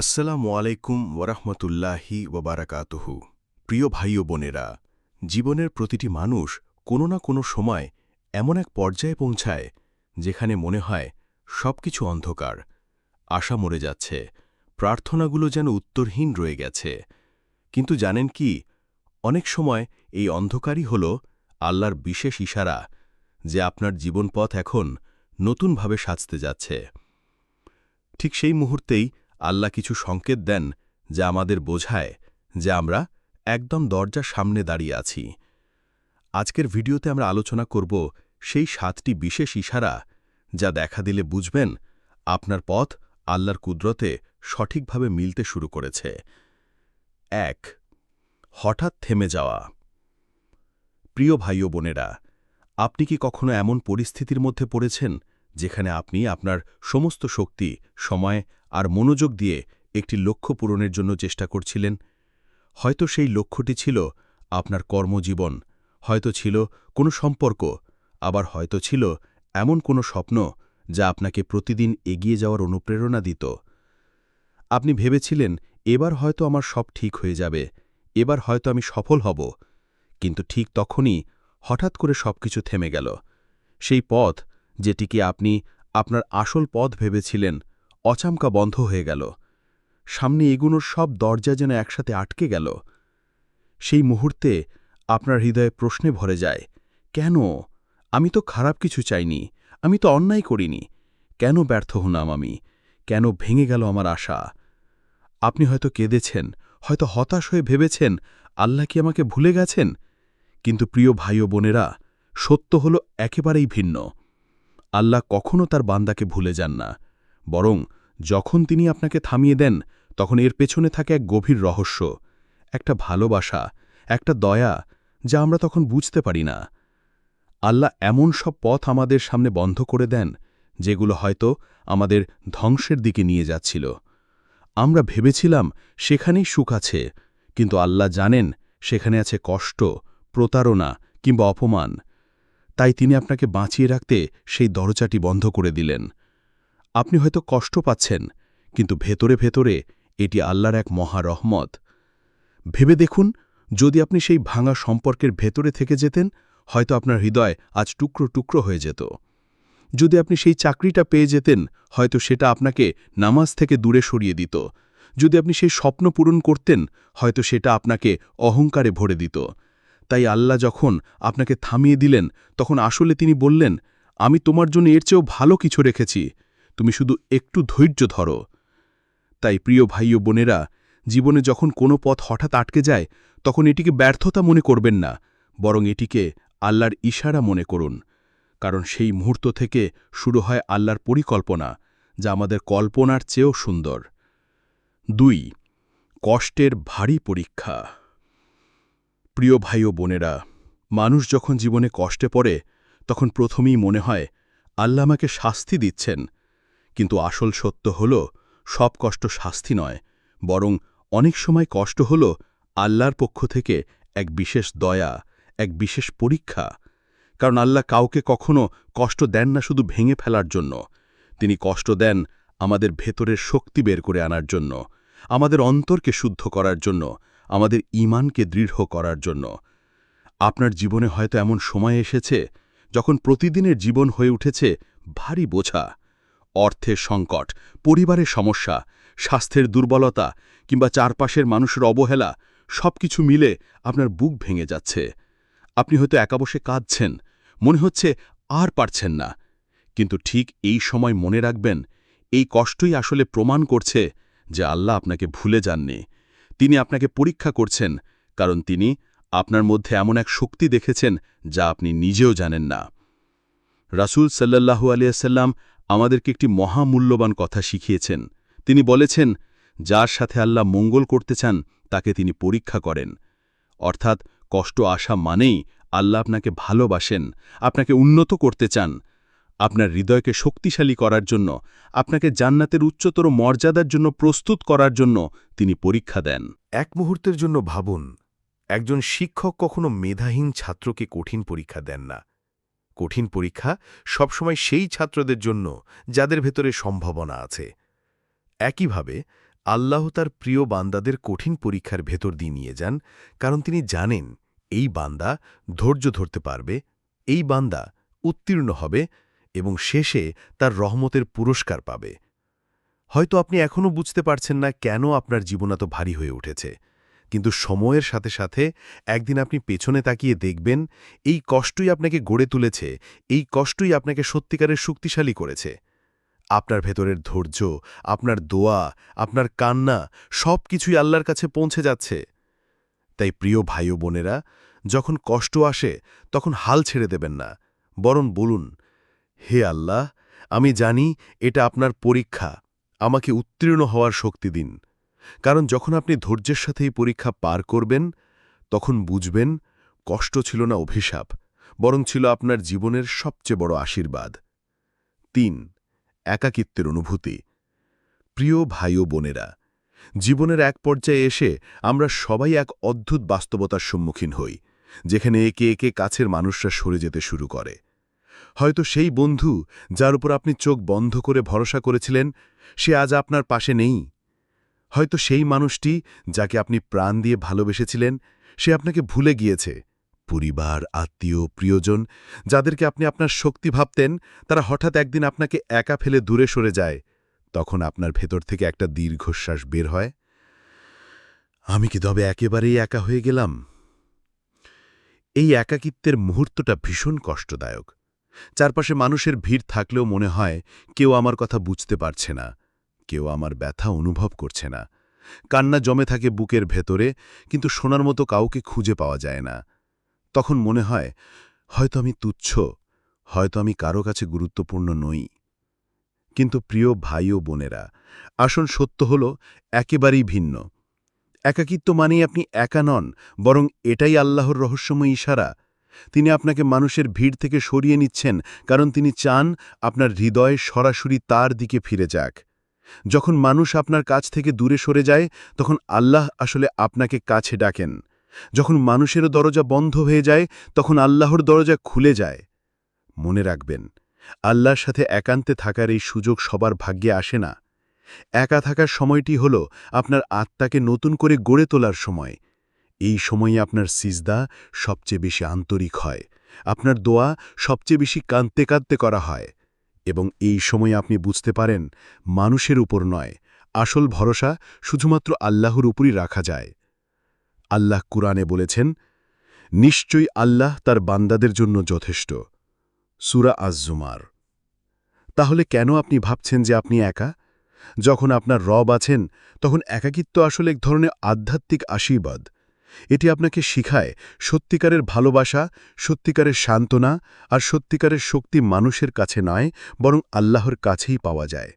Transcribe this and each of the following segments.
আসসালামু আলাইকুম ওরহমতুল্লাহি ওবারাকাতুহু প্রিয় ভাই ও বোনেরা, জীবনের প্রতিটি মানুষ কোনো না কোনো সময় এমন এক পর্যায়ে পৌঁছায় যেখানে মনে হয় সবকিছু অন্ধকার, আশা মরে যাচ্ছে, প্রার্থনাগুলো যেন উত্তরহীন রয়ে গেছে। কিন্তু জানেন কি, অনেক সময় এই অন্ধকারই হল আল্লাহর বিশেষ ইশারা যে আপনার জীবনপথ এখন নতুনভাবে সাজতে যাচ্ছে। ঠিক সেই মুহূর্তেই আল্লাহ কিছু সংকেত দেন যা আমাদের বোঝায় যে আমরা একদম দরজার সামনে দাঁড়িয়ে আছি। আজকের ভিডিওতে আমরা আলোচনা করব সেই সাতটি বিশেষ ইশারা যা দেখা দিলে বুঝবেন আপনার পথ আল্লাহর কুদরতে সঠিকভাবে মিলতে শুরু করেছে। এক, হঠাৎ থেমে যাওয়া। প্রিয় ভাই ও বোনেরা, আপনি কি কখনো এমন পরিস্থিতির মধ্যে পড়েছেন যেখানে আপনি আপনার সমস্ত শক্তি, সময় আর মনোযোগ দিয়ে একটি লক্ষ্য পূরণের জন্য চেষ্টা করছিলেন। হয়তো সেই লক্ষ্যটি ছিল আপনার কর্মজীবন, হয়তো ছিল কোনো সম্পর্ক, আবার হয়তো ছিল এমন কোনো স্বপ্ন যা আপনাকে প্রতিদিন এগিয়ে যাওয়ার অনুপ্রেরণা দিত। আপনি ভেবেছিলেন, এবার হয়তো আমার সব ঠিক হয়ে যাবে, এবার হয়তো আমি সফল হব। কিন্তু ঠিক তখনই হঠাৎ করে সবকিছু থেমে গেল। সেই পথ, যেটিকে আপনি আপনার আসল পথ ভেবেছিলেন অচামকা বন্ধ হয়ে গেল। সামনে এগুনোর সব দরজা যেন একসাথে আটকে গেল। সেই মুহূর্তে আপনার হৃদয়ে প্রশ্নে ভরে যায়, কেন? আমি তো খারাপ কিছু চাইনি, আমি তো অন্যায় করিনি। কেন ব্যর্থ হলাম আমি? কেন ভেঙে গেল আমার আশা? আপনি হয়তো কেঁদেছেন, হয়তো হতাশ হয়ে ভেবেছেন, আল্লাহ কি আমাকে ভুলে গেছেন? কিন্তু প্রিয় ভাই ও বোনেরা, সত্য হল একেবারেই ভিন্ন। আল্লাহ কখনও তার বান্দাকে ভুলে যান না। বরং যখন তিনি আপনাকে থামিয়ে দেন, তখন এর পেছনে থাকে এক গভীর রহস্য, একটা ভালোবাসা, একটা দয়া, যা আমরা তখন বুঝতে পারি না। আল্লাহ এমন সব পথ আমাদের সামনে বন্ধ করে দেন, যেগুলো হয়তো আমাদের ধ্বংসের দিকে নিয়ে যাচ্ছিল। আমরা ভেবেছিলাম সেখানেই সুখ আছে, কিন্তু আল্লাহ জানেন সেখানে আছে কষ্ট, প্রতারণা কিংবা অপমান। তাই তিনি আপনাকে বাঁচিয়ে রাখতে সেই দরজাটি বন্ধ করে দিলেন। আপনি হয়তো কষ্ট পাচ্ছেন, কিন্তু ভেতরে ভেতরে এটি আল্লাহর এক মহা রহমত। ভেবে দেখুন, যদি আপনি সেই ভাঙা সম্পর্কের ভেতরে থেকে যেতেন, হয়তো আপনার হৃদয় আজ টুকরো টুকরো হয়ে যেত। যদি আপনি সেই চাকরিটা পেয়ে যেতেন, হয়তো সেটা আপনাকে নামাজ থেকে দূরে সরিয়ে দিত। যদি আপনি সেই স্বপ্ন পূরণ করতেন, হয়তো সেটা আপনাকে অহংকারে ভরে দিত। তাই আল্লাহ যখন আপনাকে থামিয়ে দিলেন, তখন আসলে তিনি বললেন, আমি তোমার জন্য এর চেয়েও ভালো কিছু রেখেছি। তুমি শুধু একটু ধৈর্য ধরো। তাই প্রিয় ভাই ও বোনেরা, জীবনে যখন কোনো পথ হঠাৎ আটকে যায়, তখন এটিকে ব্যর্থতা মনে করবেন না, বরং এটিকে আল্লাহর ইশারা মনে করুন। কারণ সেই মুহূর্ত থেকে শুরু হয় আল্লাহর পরিকল্পনা, যা আমাদের কল্পনার চেয়েও সুন্দর। দুই, কষ্টের ভারী পরীক্ষা। প্রিয় ভাই ও বোনেরা, মানুষ যখন জীবনে কষ্টে পড়ে, তখন প্রথমেই মনে হয়, আল্লাহ আমাকে শাস্তি দিচ্ছেন কিন্তু আসল সত্য হল, সব কষ্ট শাস্তি নয়, বরং অনেক সময় কষ্ট হল আল্লাহর পক্ষ থেকে এক বিশেষ দয়া, এক বিশেষ পরীক্ষা। কারণ আল্লাহ কাউকে কখনো কষ্ট দেন না শুধু ভেঙে ফেলার জন্য। তিনি কষ্ট দেন আমাদের ভেতরের শক্তি বের করে আনার জন্য, আমাদের অন্তরকে শুদ্ধ করার জন্য, আমাদের ইমানকে দৃঢ় করার জন্য। আপনার জীবনে হয়তো এমন সময় এসেছে যখন প্রতিদিনের জীবন হয়ে উঠেছে ভারী বোঝা। অর্থের সংকট, পরিবারের সমস্যা, স্বাস্থ্যের দুর্বলতা কিংবা চারপাশের মানুষের অবহেলা, সবকিছু মিলে আপনার বুক ভেঙে যাচ্ছে। আপনি হয়তো একা বসে কাঁদছেন, মনে হচ্ছে আর পারছেন না। কিন্তু ঠিক এই সময় মনে রাখবেন, এই কষ্টই আসলে প্রমাণ করছে যে আল্লাহ আপনাকে ভুলে যাননি। তিনি আপনাকে পরীক্ষা করছেন, কারণ তিনি আপনার মধ্যে এমন এক শক্তি দেখেছেন যা আপনি নিজেও জানেন না। রাসুল সাল্লাহু আলিয়াল্লাম আমাদেরকে একটি মহামূল্যবান কথা শিখিয়েছেন। তিনি বলেছেন, যার সাথে আল্লাহ মঙ্গল করতে চান, তাকে তিনি পরীক্ষা করেন। অর্থাৎ কষ্ট আসা মানেই আল্লাহ আপনাকে ভালোবাসেন, আপনাকে উন্নত করতে চান। আপনার হৃদয়কে শক্তিশালী করার জন্য, আপনাকে জান্নাতের উচ্চতর মর্যাদার জন্য প্রস্তুত করার জন্য তিনি পরীক্ষা দেন। এক মুহূর্তের জন্য ভাবুন, একজন শিক্ষক কখনো মেধাহীন ছাত্রকে কঠিন পরীক্ষা দেন না। কঠিন পরীক্ষা সবসময় সেই ছাত্রদের জন্য যাদের ভেতরে সম্ভাবনা আছে। একইভাবে, আল্লাহ তার প্রিয় বান্দাদের কঠিন পরীক্ষার ভেতর দিয়ে নিয়ে যান, কারণ তিনি জানেন এই বান্দা ধৈর্য ধরতে পারবে, এই বান্দা উত্তীর্ণ হবে এবং শেষে তার রহমতের পুরস্কার পাবে। হয়তো আপনি এখনও বুঝতে পারছেন না কেন আপনার জীবন এত ভারী হয়ে উঠেছে। কিন্তু সময়ের সাথে সাথে একদিন আপনি পেছনে তাকিয়ে দেখবেন, এই কষ্টই আপনাকে গড়ে তুলেছে, এই কষ্টই আপনাকে সত্যিকারের শক্তিশালী করেছে। আপনার ভেতরের ধৈর্য, আপনার দোয়া, আপনার কান্না সব কিছুই আল্লাহর কাছে পৌঁছে যাচ্ছে। তাই প্রিয় ভাই বোনেরা, যখন কষ্ট আসে, তখন হাল ছেড়ে দেবেন না, বরং বলুন, হে আল্লাহ, আমি জানি এটা আপনার পরীক্ষা, আমাকে উত্তীর্ণ হওয়ার শক্তি দিন। কারণ যখন আপনি ধৈর্যের সাথে এই পরীক্ষা পার করবেন, তখন বুঝবেন কষ্ট ছিল না অভিশাপ, বরং ছিল আপনার জীবনের সবচেয়ে বড় আশীর্বাদ। তিন, একাকিত্বের অনুভূতি। প্রিয় ভাই ও বোনেরা, জীবনের এক পর্যায়ে এসে আমরা সবাই এক অদ্ভুত বাস্তবতার সম্মুখীন হই, যেখানে একে একে কাছের মানুষরা সরে যেতে শুরু করে। হয়তো সেই বন্ধু যার উপর আপনি চোখ বন্ধ করে ভরসা করেছিলেন, সে আজ আপনার পাশে নেই। হয়তো সেই মানুষটি যাকে আপনি প্রাণ দিয়ে ভালোবেসেছিলেন, সে আপনাকে ভুলে গিয়েছে। পরিবার, আত্মীয়, প্রিয়জন, যাদেরকে আপনি আপনার শক্তি ভাবতেন, তারা হঠাৎ একদিন আপনাকে একা ফেলে দূরে সরে যায়। তখন আপনার ভেতর থেকে একটা দীর্ঘশ্বাস বের হয়। আমি কি তবে একেবারেই একা হয়ে গেলাম? এই একাকিত্বের মুহূর্তটা ভীষণ কষ্টদায়ক। চারপাশে মানুষের ভিড় থাকলেও মনে হয় কেউ আমার কথা বুঝতে পারছে না। কেউ আমার ব্যথা অনুভব করছে না। কান্না জমে থাকে বুকের ভেতরে, কিন্তু শোনার মতো কাউকে খুঁজে পাওয়া যায় না। তখন মনে হয়, হয়তো আমি তুচ্ছ, হয়তো আমি কারও কাছে গুরুত্বপূর্ণ নই। কিন্তু প্রিয় ভাই ও বোনেরা, আসল সত্য হল, একেবারেই ভিন্ন। একাকিত্ব মানেই আপনি একা নন, বরং এটাই আল্লাহর রহস্যময় ইশারা। তিনি আপনাকে মানুষের ভিড় থেকে সরিয়ে নিচ্ছেন, কারণ তিনি চান আপনার হৃদয় সরাসরি তার দিকে ফিরে যাক। যখন মানুষ আপনার কাছ থেকে দূরে সরে যায়, তখন আল্লাহ আসলে আপনাকে কাছে ডাকেন। যখন মানুষেরও দরজা বন্ধ হয়ে যায়, তখন আল্লাহর দরজা খুলে যায়। মনে রাখবেন, আল্লাহর সাথে একান্তে থাকার এই সুযোগ সবার ভাগ্যে আসে না। একা থাকার সময়টি হল আপনার আত্মাকে নতুন করে গড়ে তোলার সময়। এই সময়ে আপনার সিজদা সবচেয়ে বেশি আন্তরিক হয়। আপনার দোয়া সবচেয়ে বেশি কাঁদতে কাঁদতে করা হয়। এবং এই সময়ে আপনি বুঝতে পারেন, মানুষের উপর নয়, আসল ভরসা শুধুমাত্র আল্লাহর উপরই রাখা যায়। আল্লাহ কুরআনে বলেছেন, নিশ্চয়ই আল্লাহ তার বান্দাদের জন্য যথেষ্ট। সুরা আজজুমার। তাহলে কেন আপনি ভাবছেন যে আপনি একা? যখন আপনার রব আছেন, তখন একাকিত্ব আসলে এক ধরনের আধ্যাত্মিক আশীর্বাদ। এটি আপনাকে শিখায় সত্যিকারের ভালোবাসা, সত্যিকারের সান্ত্বনা আর সত্যিকারের শক্তি মানুষের কাছে নয়, বরং আল্লাহর কাছেই পাওয়া যায়।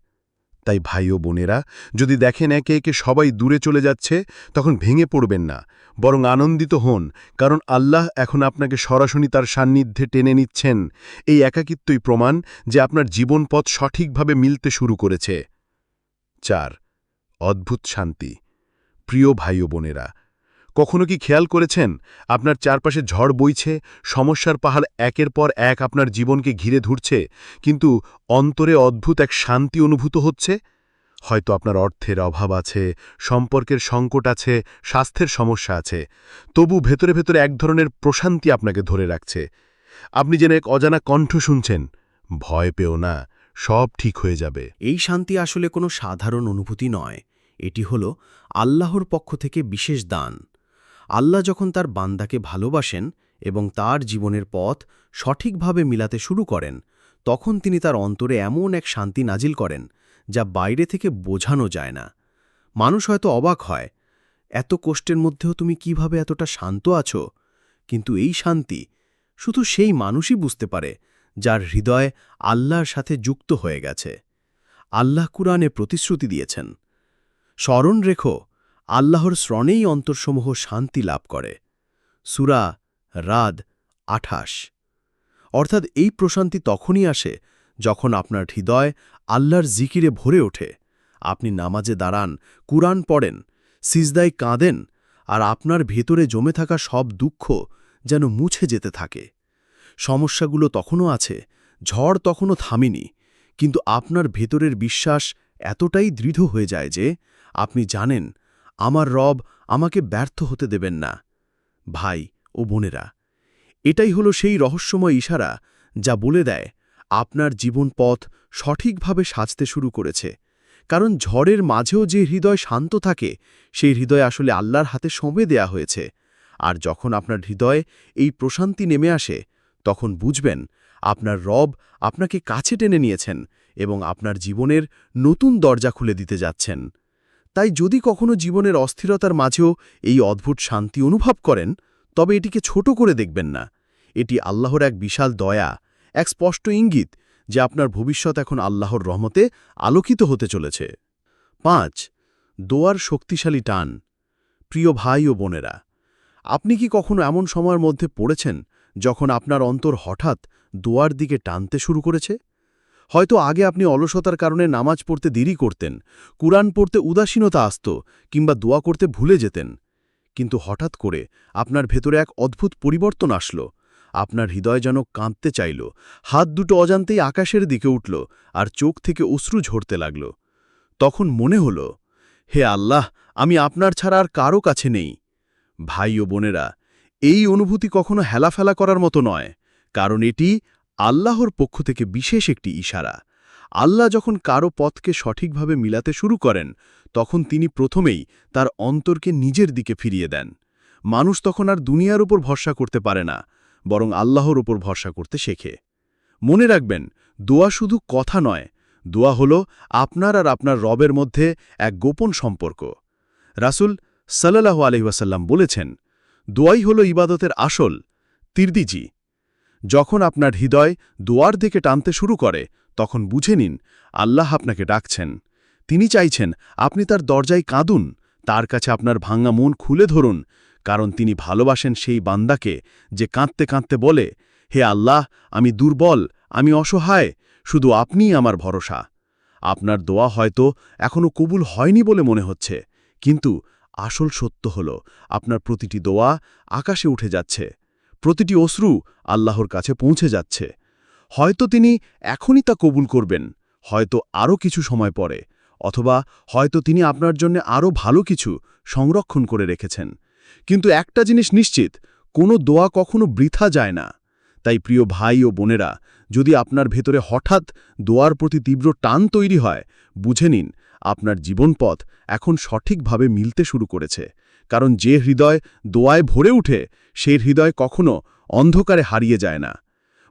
তাই ভাই ও বোনেরা, যদি দেখেন একে একে সবাই দূরে চলে যাচ্ছে, তখন ভেঙে পড়বেন না, বরং আনন্দিত হন, কারণ আল্লাহ এখন আপনাকে সরাসরি তার সান্নিধ্যে টেনে নিচ্ছেন। এই একাকিত্বই প্রমাণ যে আপনার জীবনপথ সঠিকভাবে মিলতে শুরু করেছে। চার, অদ্ভুত শান্তি। প্রিয় ভাই বোনেরা কখনো কি খেয়াল করেছেন? আপনার চারপাশে ঝড় বইছে, সমস্যার পাহাড় একের পর এক আপনার জীবনকে ঘিরে ধরছে, কিন্তু অন্তরে অদ্ভুত এক শান্তি অনুভূত হচ্ছে? হয়তো আপনার অর্থের অভাব আছে, সম্পর্কের সংকট আছে, স্বাস্থ্যের সমস্যা আছে, তবু ভেতরে ভেতরে এক ধরনের প্রশান্তি আপনাকে ধরে রাখছে। আপনি যেন এক অজানা কণ্ঠ শুনছেন, ভয় পেও না, সব ঠিক হয়ে যাবে। এই শান্তি আসলে কোনো সাধারণ অনুভূতি নয়, এটি হল আল্লাহর পক্ষ থেকে বিশেষ দান। আল্লাহ যখন তার বান্দাকে ভালোবাসেন এবং তার জীবনের পথ সঠিকভাবে মিলাতে শুরু করেন, তখন তিনি তার অন্তরে এমন এক শান্তি নাজিল করেন যা বাইরে থেকে বোঝানো যায় না। মানুষ হয়তো অবাক হয়, এত কষ্টের মধ্যেও তুমি কীভাবে এতটা শান্ত আছো? কিন্তু এই শান্তি শুধু সেই মানুষই বুঝতে পারে যার হৃদয় আল্লাহর সাথে যুক্ত হয়ে গেছে। আল্লাহ কুরআনে প্রতিশ্রুতি দিয়েছেন, স্মরণ রেখো আল্লাহর শ্রণেই অন্তরসমূহ শান্তি লাভ করে। সুরা রাদ আঠাশ। অর্থাৎ এই প্রশান্তি তখনই আসে যখন আপনার হৃদয় আল্লাহর জিকিরে ভরে ওঠে। আপনি নামাজে দাঁড়ান, কুরআন পড়েন, সিজদায় কাঁদেন আর আপনার ভেতরে জমে থাকা সব দুঃখ যেন মুছে যেতে থাকে। সমস্যাগুলো তখনও আছে, ঝড় তখনও থামেনি, কিন্তু আপনার ভেতরের বিশ্বাস এতটাই দৃঢ় হয়ে যায় যে আপনি জানেন আমার রব আমাকে ব্যর্থ হতে দেবেন না। ভাই ও বোনেরা, এটাই হলো সেই রহস্যময় ইশারা যা বলে দেয়, আপনার জীবন পথ সঠিকভাবে সাজতে শুরু করেছে। কারণ ঝড়ের মাঝেও যে হৃদয় শান্ত থাকে, সেই হৃদয় আসলে আল্লাহর হাতে সঁপে দেয়া হয়েছে। আর যখন আপনার হৃদয়ে এই প্রশান্তি নেমে আসে, তখন বুঝবেন, আপনার রব আপনাকে কাছে টেনে নিয়েছেন এবং আপনার জীবনের নতুন দরজা খুলে দিতে যাচ্ছেন। তাই যদি কখনো জীবনের অস্থিরতার মাঝেও এই অদ্ভুত শান্তি অনুভব করেন, তবে এটিকে ছোট করে দেখবেন না। এটি আল্লাহর এক বিশাল দয়া, এক স্পষ্ট ইঙ্গিত যে আপনার ভবিষ্যৎ এখন আল্লাহর রহমতে আলোকিত হতে চলেছে। পাঁচ, দোয়ার শক্তিশালী টান। প্রিয় ভাই ও বোনেরা, আপনি কি কখনো এমন সময়ের মধ্যে পড়েছেন যখন আপনার অন্তর হঠাৎ দোয়ার দিকে টানতে শুরু করেছে? হয়তো আগে আপনি অলসতার কারণে নামাজ পড়তে দেরি করতেন, কুরআন পড়তে উদাসীনতা আসত, কিংবা দোয়া করতে ভুলে যেতেন। কিন্তু হঠাৎ করে আপনার ভেতরে এক অদ্ভুত পরিবর্তন আসলো। আপনার হৃদয় যেন কাঁদতে চাইল, হাত দুটো অজান্তেই আকাশের দিকে উঠল আর চোখ থেকে অশ্রু ঝরতে লাগল। তখন মনে হল, হে আল্লাহ, আমি আপনার ছাড়া আর কারও কাছে নেই। ভাই ও বোনেরা, এই অনুভূতি কখনো হেলাফেলা করার মতো নয়, কারণ এটি আল্লাহর পক্ষ থেকে বিশেষ একটি ইশারা। আল্লাহ যখন কারও পথকে সঠিকভাবে মিলাতে শুরু করেন, তখন তিনি প্রথমেই তার অন্তরকে নিজের দিকে ফিরিয়ে দেন। মানুষ তখন আর দুনিয়ার উপর ভরসা করতে পারে না, বরং আল্লাহর উপর ভরসা করতে শেখে। মনে রাখবেন, দোয়া শুধু কথা নয়, দোয়া হল আপনার আর আপনার রবের মধ্যে এক গোপন সম্পর্ক। রাসুল সাল্লাহ আলহিবাসাল্লাম বলেছেন, দোয়াই হল ইবাদতের আসল, তিরদিজি। যখন আপনার হৃদয় দোয়ার দিকে টানতে শুরু করে, তখন বুঝে নিন, আল্লাহ আপনাকে ডাকছেন। তিনি চাইছেন, আপনি তার দরজায় কাঁদুন, তার কাছে আপনার ভাঙা মন খুলে ধরুন, কারণ তিনি ভালোবাসেন সেই বান্দাকে যে কাঁদতে কাঁদতে বলে, হে আল্লাহ, আমি দুর্বল, আমি অসহায়, শুধু আপনিই আমার ভরসা। আপনার দোয়া হয়তো এখনও কবুল হয়নি বলে মনে হচ্ছে, কিন্তু আসল সত্য হল, আপনার প্রতিটি দোয়া আকাশে উঠে যাচ্ছে। প্রতিটি অশ্রু আল্লাহর কাছে পৌঁছে যাচ্ছে। হয়তো তিনি এখনই তা কবুল করবেন, হয়তো আরও কিছু সময় পরে, অথবা হয়তো তিনি আপনার জন্য আরও ভালো কিছু সংরক্ষণ করে রেখেছেন। কিন্তু একটা জিনিস নিশ্চিত, কোনো দোয়া কখনো বৃথা যায় না। তাই প্রিয় ভাই ও বোনেরা, যদি আপনার ভেতরে হঠাৎ দোয়ার প্রতি তীব্র টান তৈরি হয়, বুঝে নিন আপনার জীবনপথ এখন সঠিকভাবে মিলতে শুরু করেছে। কারণ যে হৃদয় দোয়ায় ভরে উঠে সেই হৃদয় কখনো অন্ধকারে হারিয়ে যায় না।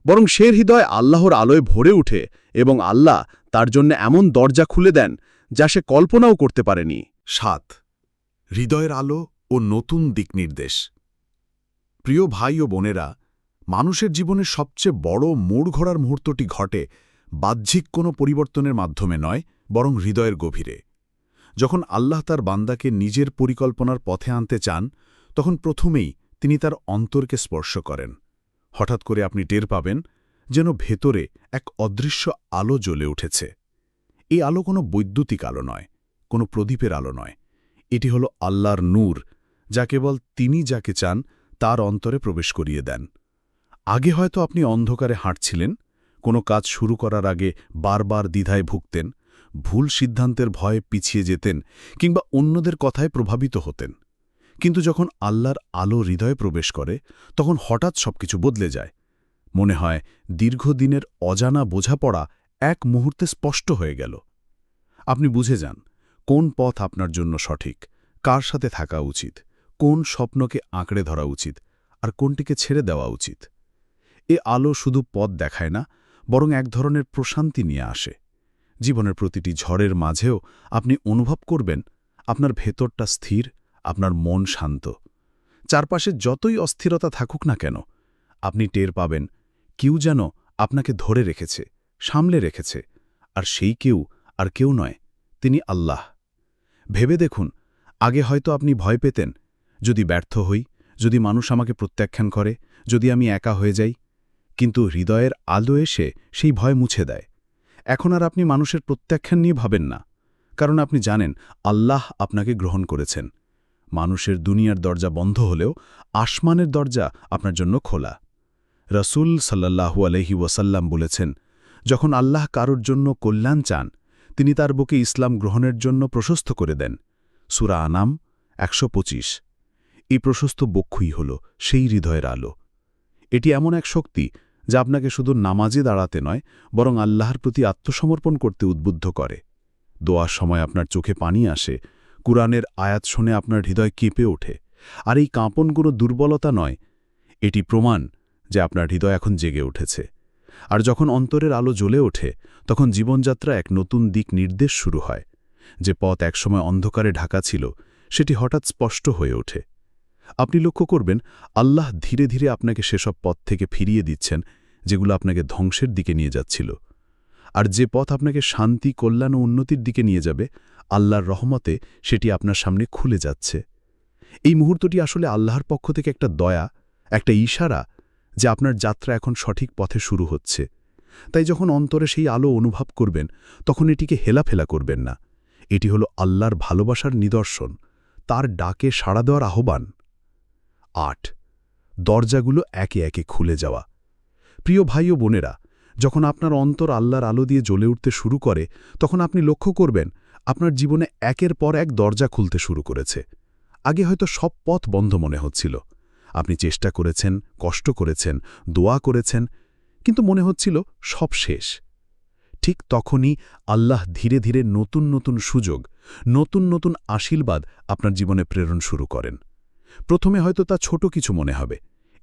বরং সে হৃদয় আল্লাহর আলোয় ভরে উঠে এবং আল্লাহ তার জন্য এমন দরজা খুলে দেন যা সে কল্পনাও করতে পারেনি। সাত, হৃদয়ের আলো ও নতুন দিকনির্দেশ প্রিয় ভাই ও বোনেরা, মানুষের জীবনে সবচেয়ে বড় মোড় ঘোরার মুহূর্তটি ঘটে বাহ্যিক কোনো পরিবর্তনের মাধ্যমে নয়, বরং হৃদয়ের গভীরে। যখন আল্লাহ তার বান্দাকে নিজের পরিকল্পনার পথে আনতে চান, তখন প্রথমেই তিনি তার অন্তরকে স্পর্শ করেন। হঠাৎ করে আপনি টের পাবেন যেন ভেতরে এক অদৃশ্য আলো জ্বলে উঠেছে। এই আলো কোনো বৈদ্যুতিক আলো নয়, কোনো প্রদীপের আলো নয়। এটি হল আল্লাহর নূর, যা কেবল তিনি যাকে চান তার অন্তরে প্রবেশ করিয়ে দেন। আগে হয়তো আপনি অন্ধকারে হাঁটছিলেন, কোনো কাজ শুরু করার আগে বারবার দ্বিধায় ভুগতেন, ভুল সিদ্ধান্তের ভয়ে পিছিয়ে যেতেন, কিংবা অন্যদের কথায় প্রভাবিত হতেন। কিন্তু যখন আল্লাহর আলো হৃদয়ে প্রবেশ করে, তখন হঠাৎ সবকিছু বদলে যায়। মনে হয় দীর্ঘদিনের অজানা বোঝাপড়া এক মুহূর্তে স্পষ্ট হয়ে গেল। আপনি বুঝে যান, কোন পথ আপনার জন্য সঠিক, কার সাথে থাকা উচিত, কোন স্বপ্নকে আঁকড়ে ধরা উচিত, আর কোনটিকে ছেড়ে দেওয়া উচিত। এ আলো শুধু পথ দেখায় না, বরং এক ধরনের প্রশান্তি নিয়ে আসে। জীবনের প্রতিটি ঝড়ের মাঝেও আপনি অনুভব করবেন, আপনার ভেতরটা স্থির আপনার মন শান্ত। চারপাশে যতই অস্থিরতা থাকুক না কেন, আপনি টের পাবেন কেউ যেন আপনাকে ধরে রেখেছে, সামলে রেখেছে, আর সেই কেউ আর কেউ নয়, তিনি আল্লাহ। ভেবে দেখুন, আগে হয়তো আপনি ভয় পেতেন, যদি ব্যর্থ হই, যদি মানুষ আমাকে প্রত্যাখ্যান করে, যদি আমি একা হয়ে যাই, কিন্তু হৃদয়ের আলো এসে সেই ভয় মুছে দেয়। এখন আর আপনি মানুষের প্রত্যাখ্যান নিয়ে ভাবেন না, কারণ আপনি জানেন, আল্লাহ আপনাকে গ্রহণ করেছেন। মানুষের দুনিয়ার দরজা বন্ধ হলেও আসমানের দরজা আপনার জন্য খোলা। রসুল সাল্লাহু আলহি ওয়াসাল্লাম বলেছেন, যখন আল্লাহ কারোর জন্য কল্যাণ চান, তিনি তার বুকে ইসলাম গ্রহণের জন্য প্রশস্ত করে দেন। সুরা আনাম একশো পঁচিশ। এই প্রশস্ত বক্ষই হল সেই হৃদয়ের আলো। এটি এমন এক শক্তি যা আপনাকে শুধু নামাজে দাঁড়াতে নয়, বরং আল্লাহর প্রতি আত্মসমর্পণ করতে উদ্বুদ্ধ করে। দোয়ার সময় আপনার চোখে পানি আসে কুরআনের আয়াত শুনে আপনার হৃদয় কেঁপে ওঠে। আর এই কাঁপন কোনো দুর্বলতা নয়, এটি প্রমাণ যে আপনার হৃদয় এখন জেগে উঠেছে। আর যখন অন্তরের আলো জ্বলে ওঠে, তখন জীবনযাত্রা এক নতুন দিক নির্দেশ শুরু হয়, যে পথ একসময় অন্ধকারে ঢাকা ছিল, সেটি হঠাৎ স্পষ্ট হয়ে ওঠে। আপনি লক্ষ্য করবেন, আল্লাহ ধীরে ধীরে আপনাকে সেসব পথ থেকে ফিরিয়ে দিচ্ছেন, যেগুলো আপনাকে ধ্বংসের দিকে নিয়ে যাচ্ছিল। আর যে পথ আপনাকে শান্তি, কল্যাণ ও উন্নতির দিকে নিয়ে যাবে, আল্লাহর রহমতে সেটি আপনার সামনে খুলে যাচ্ছে। এই মুহূর্তটি আসলে আল্লাহর পক্ষ থেকে একটা দয়া, একটা ইশারা যে আপনার যাত্রা এখন সঠিক পথে শুরু হচ্ছে। তাই যখন অন্তরে সেই আলো অনুভব করবেন, তখন এটিকে হেলাফেলা করবেন না। এটি হলো আল্লাহর ভালোবাসার নিদর্শন, তার ডাকে সাড়া দেওয়ার আহ্বান। আট, দরজাগুলো একে একে খুলে যাওয়া। প্রিয় ভাই ও বোনেরা যখন আপনার অন্তর আল্লাহর আলো দিয়ে জ্বলে উঠতে শুরু করে, তখন আপনি লক্ষ্য করবেন, আপনার জীবনে একের পর এক দরজা খুলতে শুরু করেছে। আগে হয়তো সব পথ বন্ধ মনে হচ্ছিল। আপনি চেষ্টা করেছেন, কষ্ট করেছেন, দোয়া করেছেন, কিন্তু মনে হচ্ছিল সব শেষ। ঠিক তখনই আল্লাহ ধীরে ধীরে নতুন নতুন সুযোগ, নতুন নতুন আশীর্বাদ আপনার জীবনে প্রেরণ শুরু করেন। প্রথমে হয়তো তা ছোট কিছু মনে হবে।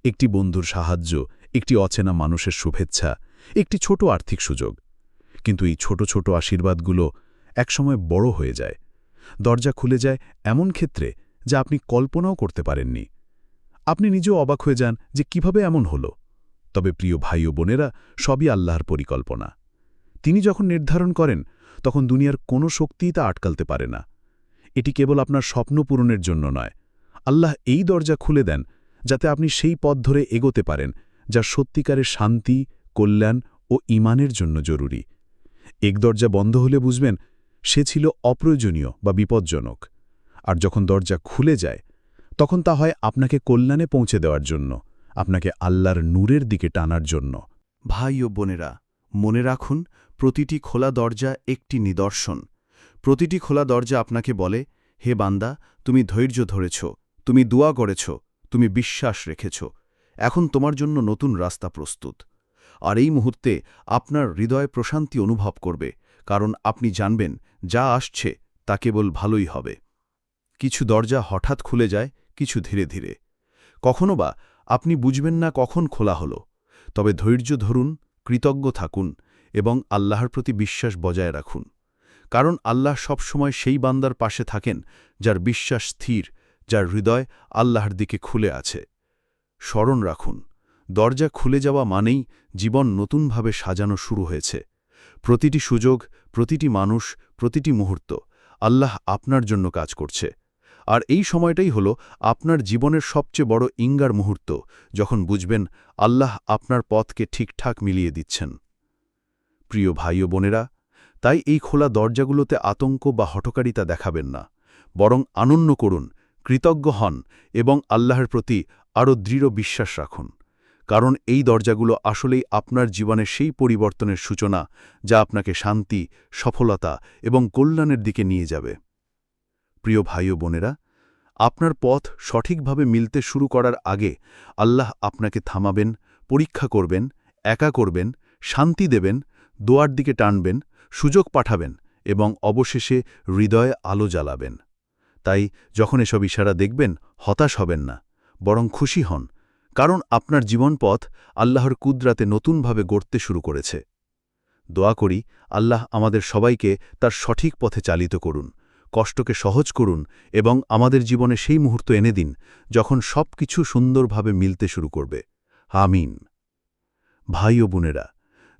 একটি বন্ধুর সাহায্য, একটি অচেনা মানুষের শুভেচ্ছা একটি ছোট আর্থিক সুযোগ। কিন্তু এই ছোট ছোট আশীর্বাদগুলো একসময় বড় হয়ে যায়। দরজা খুলে যায় এমন ক্ষেত্রে যা আপনি কল্পনাও করতে পারেননি। আপনি নিজেও অবাক হয়ে যান যে কীভাবে এমন হল। তবে প্রিয় ভাই ও বোনেরা, সবই আল্লাহর পরিকল্পনা। তিনি যখন নির্ধারণ করেন, তখন দুনিয়ার কোনো শক্তিই তা আটকালতে পারে না। এটি কেবল আপনার স্বপ্ন পূরণের জন্য নয়। আল্লাহ এই দরজা খুলে দেন যাতে আপনি সেই পথ ধরে এগোতে পারেন যা সত্যিকারের শান্তি কল্যাণ ও ইমানের জন্য জরুরি। এক দরজা বন্ধ হলে বুঝবেন, সে ছিল অপ্রয়োজনীয় বা বিপজ্জনক। আর যখন দরজা খুলে যায়, তখন তা হয় আপনাকে কল্যাণে পৌঁছে দেওয়ার জন্য, আপনাকে আল্লাহর নূরের দিকে টানার জন্য। ভাই ও বোনেরা, মনে রাখুন, প্রতিটি খোলা দরজা একটি নিদর্শন। প্রতিটি খোলা দরজা আপনাকে বলে, হে বান্দা, তুমি ধৈর্য ধরেছ, তুমি দোয়া করেছ, তুমি বিশ্বাস রেখেছ। এখন তোমার জন্য নতুন রাস্তা প্রস্তুত। আর এই মুহূর্তে আপনার হৃদয় প্রশান্তি অনুভব করবে, কারণ আপনি জানবেন যা আসছে তা কেবল ভালোই হবে। কিছু দরজা হঠাৎ খুলে যায়, কিছু ধীরে ধীরে। কখনো বা আপনি বুঝবেন না কখন খোলা হলো, তবে ধৈর্য ধরুন, কৃতজ্ঞ থাকুন এবং আল্লাহর প্রতি বিশ্বাস বজায় রাখুন। কারণ আল্লাহ সবসময় সেই বান্দার পাশে থাকেন যার বিশ্বাস স্থির, যার হৃদয় আল্লাহর দিকে খুলে আছে। স্মরণ রাখুন দরজা খুলে যাওয়া মানেই জীবন নতুনভাবে সাজানো শুরু হয়েছে। প্রতিটি সুযোগ, প্রতিটি মানুষ, প্রতিটি মুহূর্ত আল্লাহ আপনার জন্য কাজ করছে। আর এই সময়টাই হল আপনার জীবনের সবচেয়ে বড় ইঙ্গার মুহূর্ত, যখন বুঝবেন আল্লাহ আপনার পথকে ঠিকঠাক মিলিয়ে দিচ্ছেন। প্রিয় ভাই ও বোনেরা, তাই এই খোলা দরজাগুলোতে আতঙ্ক বা হটকারিতা দেখাবেন না। বরং আনন্য করুন, কৃতজ্ঞ হন এবং আল্লাহর প্রতি আরও দৃঢ় বিশ্বাস রাখুন। কারণ এই দরজাগুলো আসলেই আপনার জীবনের সেই পরিবর্তনের সূচনা যা আপনাকে শান্তি, সফলতা এবং কল্যাণের দিকে নিয়ে যাবে। প্রিয় ভাই ও বোনেরা, আপনার পথ সঠিকভাবে মিলতে শুরু করার আগে আল্লাহ আপনাকে থামাবেন, পরীক্ষা করবেন, একা করবেন, শান্তি দেবেন, দোয়ার দিকে টানবেন, সুযোগ পাঠাবেন এবং অবশেষে হৃদয়ে আলো জ্বালাবেন। তাই যখন এসব ইশারা দেখবেন, হতাশ হবেন না, বরং খুশি হন কারণ আপনার জীবনপথ আল্লাহর কুদরাতে নতুনভাবে গড়তে শুরু করেছে। দোয়া করি, আল্লাহ আমাদের সবাইকে তার সঠিক পথে চালিত করুন, কষ্টকে সহজ করুন এবং আমাদের জীবনে সেই মুহূর্ত এনে দিন যখন সব কিছু সুন্দরভাবে মিলতে শুরু করবে। আমিন। ভাই ও বোনেরা,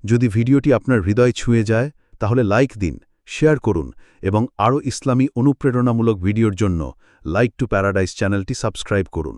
যদি ভিডিওটি আপনার হৃদয় ছুঁয়ে যায়, তাহলে লাইক দিন, শেয়ার করুন এবং আরও ইসলামী অনুপ্রেরণামূলক ভিডিওর জন্য লাইক টু প্যারাডাইস চ্যানেলটি সাবস্ক্রাইব করুন।